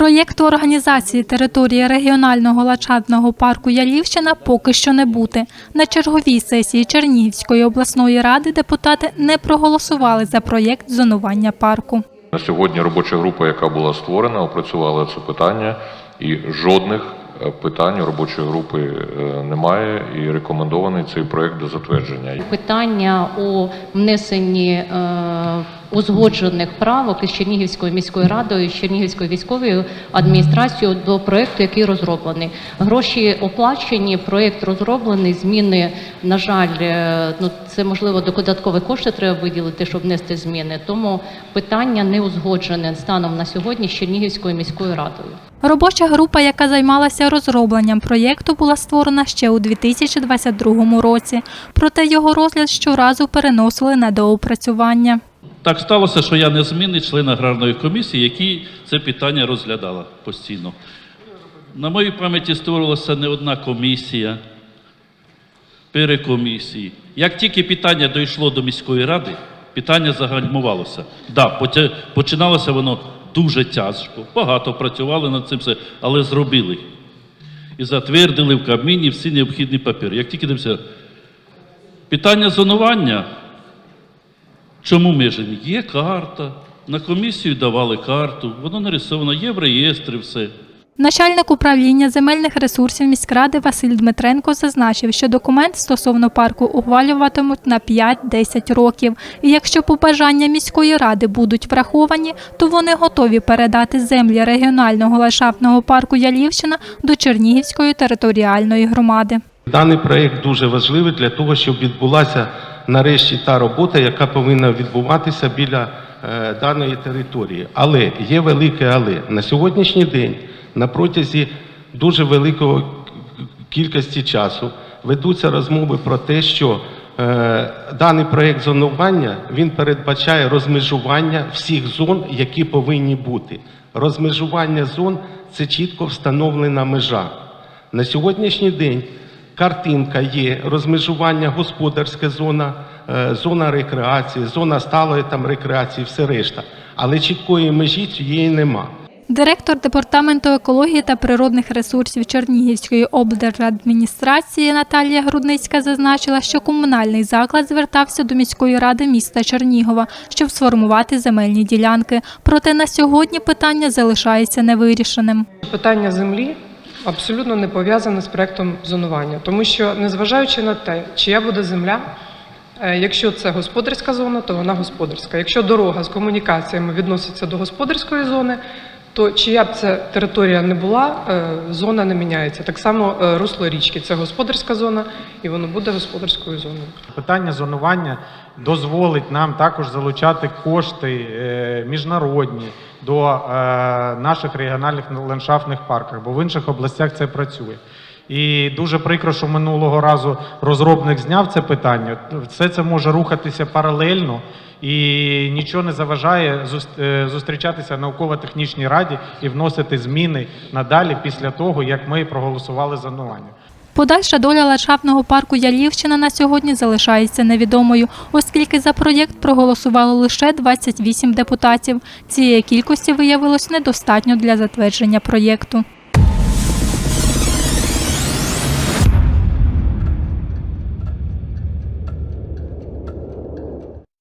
Проєкту організації території регіонального ландшафтного парку Ялівщина поки що не бути. На черговій сесії Чернігівської обласної ради депутати не проголосували за проєкт зонування парку. На сьогодні робоча група, яка була створена, опрацювала це питання, і жодних е, питань робочої групи е, немає. І рекомендований цей проект до затвердження. Питання у внесенні е, узгоджених правок із Чернігівською міською радою, з Чернігівською військовою адміністрацією до проекту, який розроблений. Гроші оплачені, проект розроблений. Зміни, на жаль, е, ну це можливо додаткові кошти треба виділити, щоб внести зміни. Тому питання не узгоджене станом на сьогодні з Чернігівською міською радою. Робоча група, яка займалася розробленням проєкту, була створена ще у 2022 році. Проте його розгляд щоразу переносили на доопрацювання. Так сталося, що я не змінний член аграрної комісії, який це питання розглядала постійно. На моїй пам'яті створювалася не одна комісія, перекомісії. Як тільки питання дійшло до міської ради, питання загальмувалося. Да, починалося воно дуже тяжко. Багато працювали над цим все, але зробили. І затвердили в Кабміні всі необхідні папери. Як тільки дивився, питання зонування Чому межені? Є карта. На комісію давали карту, воно нарисовано, є в реєстрі все. Начальник управління земельних ресурсів міськради Василь Дмитренко зазначив, що документ стосовно парку ухвалюватимуть на 5-10 років. І якщо побажання міської ради будуть враховані, то вони готові передати землі регіонального ландшафтного парку Ялівщина до Чернігівської територіальної громади. Даний проєкт дуже важливий для того, щоб відбулася нарешті та робота, яка повинна відбуватися біля е, даної території. Але є велике але. На сьогоднішній день на протязі дуже великої кількості часу ведуться розмови про те, що е, даний проєкт зонування він передбачає розмежування всіх зон, які повинні бути. Розмежування зон це чітко встановлена межа. На сьогоднішній день картинка є розмежування господарська зона, е, зона рекреації, зона сталої там рекреації, все решта. Але чіткої межі цієї нема. Директор департаменту екології та природних ресурсів Чернігівської облдержадміністрації Наталія Грудницька зазначила, що комунальний заклад звертався до міської ради міста Чернігова, щоб сформувати земельні ділянки. Проте на сьогодні питання залишається невирішеним. Питання землі абсолютно не пов'язане з проектом зонування, тому що незважаючи на те, чия буде земля, е, якщо це господарська зона, то вона господарська. Якщо дорога з комунікаціями відноситься до господарської зони, то чия б це територія не була, е, зона не міняється. Так само е, русло річки це господарська зона, і воно буде господарською зоною. Питання зонування дозволить нам також залучати кошти е, міжнародні до наших регіональних ландшафтних парків, бо в інших областях це працює. І дуже прикро, що минулого разу розробник зняв це питання. Все це може рухатися паралельно і нічого не заважає е, зустрічатися науково-технічній раді і вносити зміни надалі після того, як ми проголосували зонування. Подальша доля ландшафтного парку Ялівщина на сьогодні залишається невідомою, оскільки за проєкт проголосувало лише 28 депутатів. Цієї кількості виявилось недостатньо для затвердження проєкту.